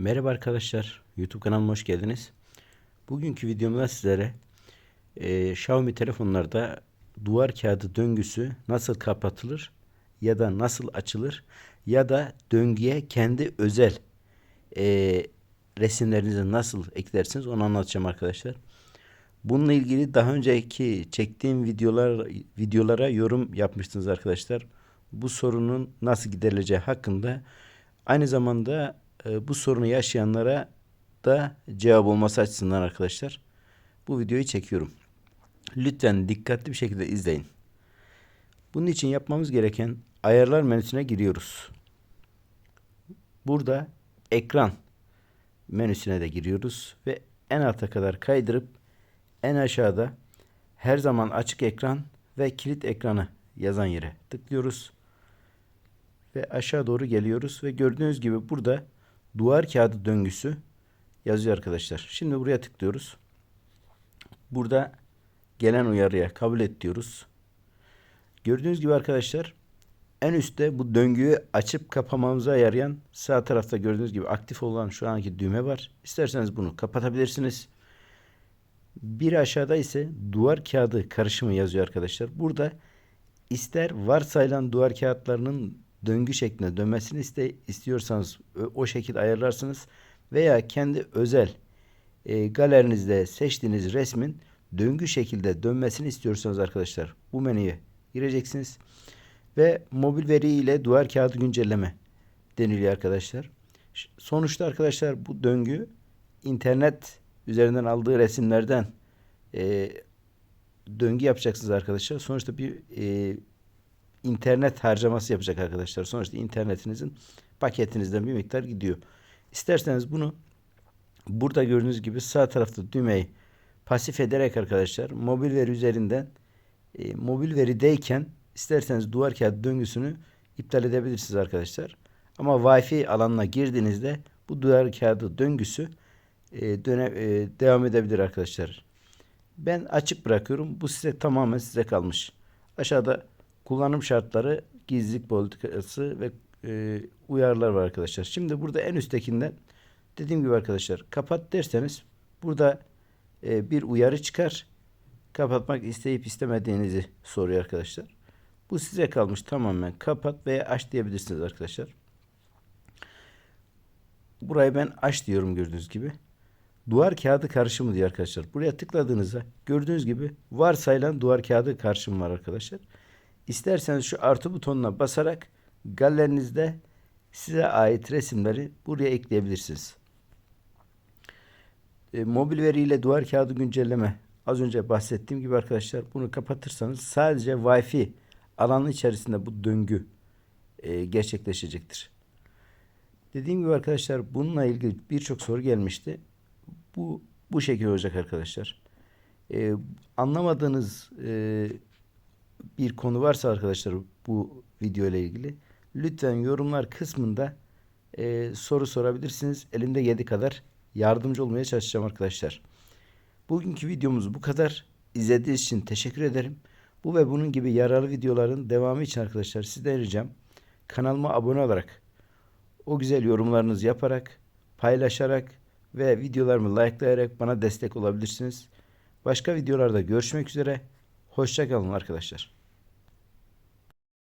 Merhaba arkadaşlar, YouTube kanalıma hoş geldiniz. Bugünkü videomda sizlere e, Xiaomi telefonlarda duvar kağıdı döngüsü nasıl kapatılır ya da nasıl açılır ya da döngüye kendi özel e, resimlerinizi nasıl eklersiniz onu anlatacağım arkadaşlar. Bununla ilgili daha önceki çektiğim videolar videolara yorum yapmıştınız arkadaşlar. Bu sorunun nasıl giderileceği hakkında aynı zamanda e, bu sorunu yaşayanlara da cevap olması açısından arkadaşlar bu videoyu çekiyorum. Lütfen dikkatli bir şekilde izleyin. Bunun için yapmamız gereken ayarlar menüsüne giriyoruz. Burada ekran menüsüne de giriyoruz ve en alta kadar kaydırıp en aşağıda her zaman açık ekran ve kilit ekranı yazan yere tıklıyoruz. Ve aşağı doğru geliyoruz ve gördüğünüz gibi burada duvar kağıdı döngüsü yazıyor arkadaşlar. Şimdi buraya tıklıyoruz. Burada gelen uyarıya kabul et diyoruz. Gördüğünüz gibi arkadaşlar en üstte bu döngüyü açıp kapamamıza yarayan sağ tarafta gördüğünüz gibi aktif olan şu anki düğme var. İsterseniz bunu kapatabilirsiniz. Bir aşağıda ise duvar kağıdı karışımı yazıyor arkadaşlar. Burada ister varsayılan duvar kağıtlarının döngü şeklinde dönmesini iste, istiyorsanız o şekilde ayarlarsınız veya kendi özel e, galerinizde seçtiğiniz resmin döngü şekilde dönmesini istiyorsanız arkadaşlar bu menüye gireceksiniz ve mobil veri ile duvar kağıdı güncelleme deniliyor arkadaşlar. Sonuçta arkadaşlar bu döngü internet üzerinden aldığı resimlerden e, döngü yapacaksınız arkadaşlar. Sonuçta bir e, internet harcaması yapacak arkadaşlar. Sonuçta internetinizin paketinizden bir miktar gidiyor. İsterseniz bunu burada gördüğünüz gibi sağ tarafta düğmeyi pasif ederek arkadaşlar mobil veri üzerinden e, mobil verideyken isterseniz duvar kağıdı döngüsünü iptal edebilirsiniz arkadaşlar. Ama Wi-Fi alanına girdiğinizde bu duvar kağıdı döngüsü e, döne, e, devam edebilir arkadaşlar. Ben açık bırakıyorum. Bu size tamamen size kalmış. Aşağıda kullanım şartları, gizlilik politikası ve e, uyarılar var arkadaşlar. Şimdi burada en üsttekinden dediğim gibi arkadaşlar kapat derseniz burada e, bir uyarı çıkar. Kapatmak isteyip istemediğinizi soruyor arkadaşlar. Bu size kalmış tamamen kapat veya aç diyebilirsiniz arkadaşlar. Burayı ben aç diyorum gördüğünüz gibi. Duvar kağıdı karışımı diyor arkadaşlar. Buraya tıkladığınızda gördüğünüz gibi varsayılan duvar kağıdı karışımı var arkadaşlar. İsterseniz şu artı butonuna basarak galerinizde size ait resimleri buraya ekleyebilirsiniz. E, mobil veriyle duvar kağıdı güncelleme. Az önce bahsettiğim gibi arkadaşlar bunu kapatırsanız sadece Wi-Fi alanı içerisinde bu döngü e, gerçekleşecektir. Dediğim gibi arkadaşlar bununla ilgili birçok soru gelmişti. Bu bu şekilde olacak arkadaşlar. E, anlamadığınız e, bir konu varsa arkadaşlar bu video ile ilgili lütfen yorumlar kısmında e, soru sorabilirsiniz. Elimde yedi kadar yardımcı olmaya çalışacağım arkadaşlar. Bugünkü videomuz bu kadar. İzlediğiniz için teşekkür ederim. Bu ve bunun gibi yararlı videoların devamı için arkadaşlar sizden ricam kanalıma abone olarak o güzel yorumlarınızı yaparak paylaşarak ve videolarımı likelayarak bana destek olabilirsiniz. Başka videolarda görüşmek üzere. Hoşçakalın arkadaşlar.